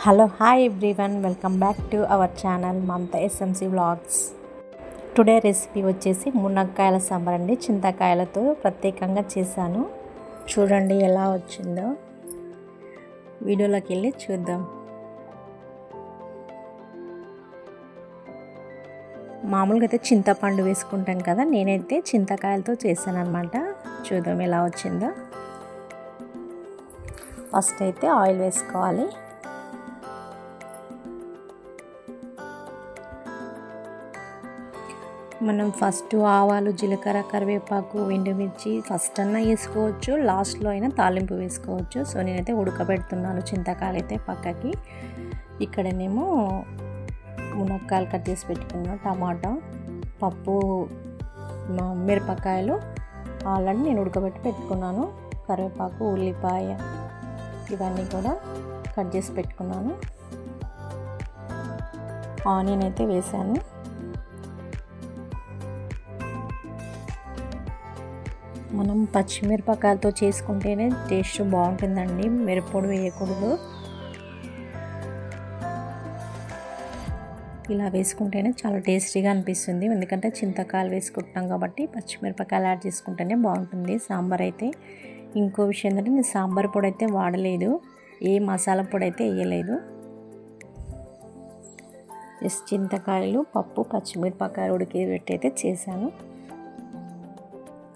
Hello hi everyone welcome back to our channel Mamata SMC vlogs today recipe వచ్చేసి మునక్కాయల సాంబార్ అండి. చింతకాయలతో ప్రత్యేకంగా చేశాను. చూడండి ఎలా వచ్చిందో. వీడియోలోకి వెళ్ళి చూద్దాం. మామూలుగా అయితే చింతపండు వేసుకుంటాం కదా నేనైతే చింతకాయలతో చేశాను అనమాట చూద్దాం ఎలా వచ్చిందో. ఫస్ట్ అయితే ఆయిల్ వేసుకోవాలి. మనం ఫస్ట్ ఆవాలు జీలకర్ర కరివేపాకు ఎండుమిర్చి ఫస్ట్ అన్నా వేసుకోవచ్చు లాస్ట్లో అయినా తాలింపు వేసుకోవచ్చు. సో నేనైతే ఉడకబెడుతున్నాను చింతకాయలు అయితే పక్కకి. ఇక్కడనేమో మునక్కాయలు కట్ చేసి పెట్టుకున్నాను టమాటా పప్పు మిరపకాయలు ఆల్రెడీ నేను ఉడకబెట్టి పెట్టుకున్నాను. కరివేపాకు ఉల్లిపాయ ఇవన్నీ కూడా కట్ చేసి పెట్టుకున్నాను. ఆనియన్ అయితే వేసాను. మనం పచ్చిమిరపకాయలతో చేసుకుంటేనే టేస్ట్ బాగుంటుందండి. మిరపొడి వేయకూడదు. ఇలా వేసుకుంటేనే చాలా టేస్టీగా అనిపిస్తుంది. ఎందుకంటే చింతకాయలు వేసుకుంటున్నాం కాబట్టి పచ్చిమిరపకాయలు యాడ్ చేసుకుంటేనే బాగుంటుంది సాంబార్ అయితే. ఇంకో విషయం ఏంటంటే నేను సాంబార్ పొడి అయితే వాడలేదు. ఏ మసాలా పొడి అయితే వేయలేదు. జస్ట్ చింతకాయలు పప్పు పచ్చిమిరపకాయలు ఉడికి పెట్టి అయితే చేశాను.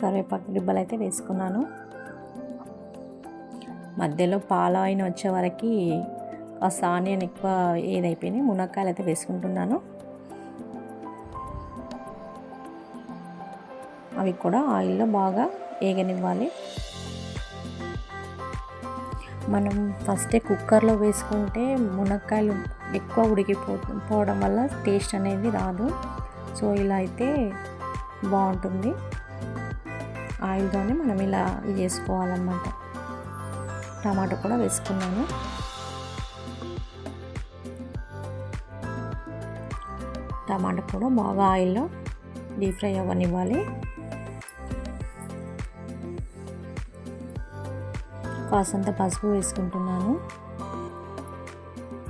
కరివేపాకు రిబ్బలు అయితే వేసుకున్నాను. మధ్యలో పాల ఆయన వచ్చే వరకు కాస్త ఆనియన్ ఎక్కువ ఏదైపోయినాయి మునక్కాయలు అయితే వేసుకుంటున్నాను. అవి కూడా ఆయిల్లో బాగా వేగనివ్వాలి మనం ఫస్టే కుక్కర్లో వేసుకుంటే మునక్కాయలు ఎక్కువ ఉడికిపో పోవడం వల్ల టేస్ట్ అనేది రాదు. సో ఇలా అయితే బాగుంటుంది. ఆయిల్తోనే మనం ఇలా చేసుకోవాలన్నమాట టమాటో కూడా వేసుకున్నాను. టమాటా కూడా బాగా ఆయిల్లో డీప్ ఫ్రై అవ్వనివ్వాలి. కాసంత పసుపు వేసుకుంటున్నాను.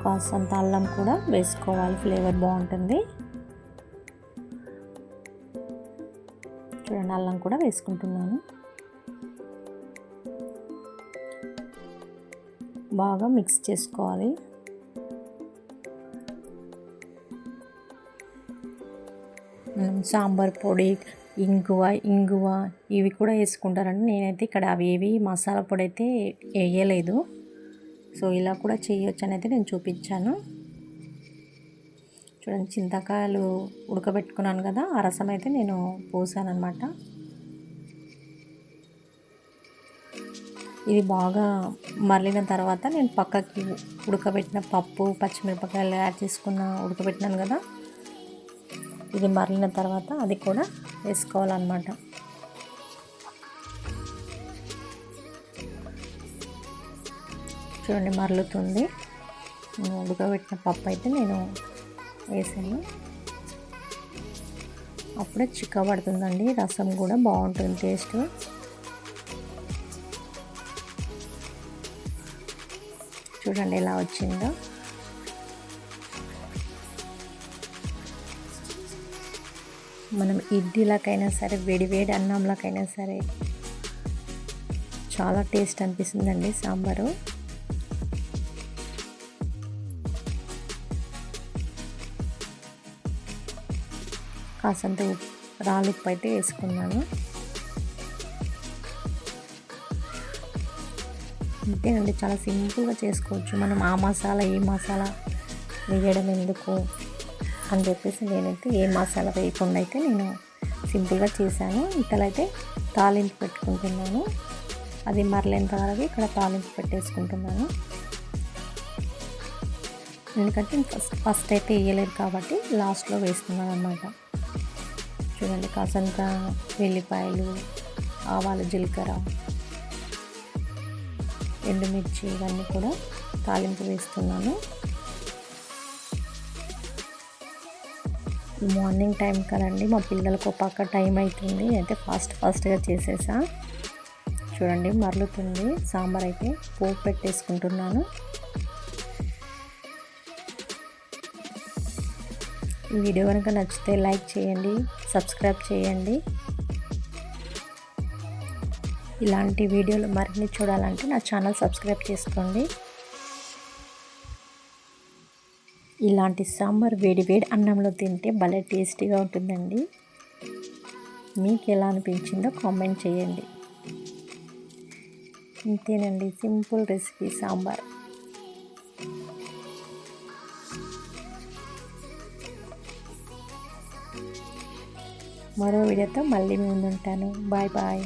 కాసంత అల్లం కూడా వేసుకోవాలి ఫ్లేవర్ బాగుంటుంది. చూడండి అల్లం కూడా వేసుకుంటున్నాను. బాగా మిక్స్ చేసుకోవాలి. మనం సాంబార్ పొడి ఇంగువ ఇంగువ ఇవి కూడా వేసుకుంటారండి. నేనైతే ఇక్కడ అవి ఏవి మసాలా పొడి అయితే వేయలేదు. సో ఇలా కూడా చేయొచ్చు అని అయితే నేను చూపించాను. చూడండి చింతకాయలు ఉడకబెట్టుకున్నాను కదా ఆ రసం అయితే నేను పోసాను అనమాట ఇది బాగా మరలిన తర్వాత నేను పక్కకి ఉడకబెట్టిన పప్పు పచ్చిమిరపకాయలు యాడ్ చేసుకున్న ఉడకబెట్టినాను కదా ఇది మరలిన తర్వాత అది కూడా వేసుకోవాలన్నమాట. చూడండి మరలుతుంది. ఉడకబెట్టిన పప్పు అయితే నేను వేసాను. అప్పుడే చిక్క పడుతుందండి. రసం కూడా బాగుంటుంది టేస్ట్. చూడండి ఎలా వచ్చిందో. మనం ఇడ్లీలకైనా సరే వేడి వేడి అన్నంలకైనా సరే చాలా టేస్ట్ అనిపిస్తుందండి సాంబారు. కాసంత రాళ్ళు ఉప్పు అయితే వేసుకున్నాను. అంతేనండి చాలా సింపుల్గా చేసుకోవచ్చు. మనం ఆ మసాలా ఏ మసాలా వేయడం ఎందుకు అని చెప్పేసి నేనైతే ఏ మసాలా వేయకుండా అయితే నేను సింపుల్గా చేశాను. ఇతలైతే తాలింపు పెట్టుకుంటున్నాను. అది మరలేంత వరకు ఇక్కడ తాలింపు పెట్టేసుకుంటున్నాను. ఎందుకంటే ఫస్ట్ ఫస్ట్ అయితే వేయలేదు కాబట్టి లాస్ట్లో వేస్తున్నాను అనమాట చూడండి కాసంత వెల్లిపాయలు ఆవాలు జీలకర్ర ఎండుమిర్చి ఇవన్నీ కూడా తాలింపు వేస్తున్నాను. మార్నింగ్ టైం కదండి మా పిల్లలకు పక్క టైం అవుతుంది అయితే ఫాస్ట్ ఫాస్ట్గా చేసేసా. చూడండి మరలుతుంది. సాంబార్ అయితే పోపు పెట్టేసుకుంటున్నాను. ఈ వీడియో కనుక నచ్చితే లైక్ చేయండి సబ్స్క్రైబ్ చేయండి. ఇలాంటి వీడియోలు మరిన్ని చూడాలంటే నా ఛానల్ సబ్స్క్రైబ్ చేసుకోండి. ఇలాంటి సాంబార్ వేడి వేడి అన్నంలో తింటే భలే టేస్టీగా ఉంటుందండి. మీకు ఎలా అనిపించిందో కామెంట్ చేయండి. ఇంతేనండి సింపుల్ రెసిపీ సాంబార్. మరో వీడియోతో మళ్ళీ ముందుంటాను బాయ్ బాయ్.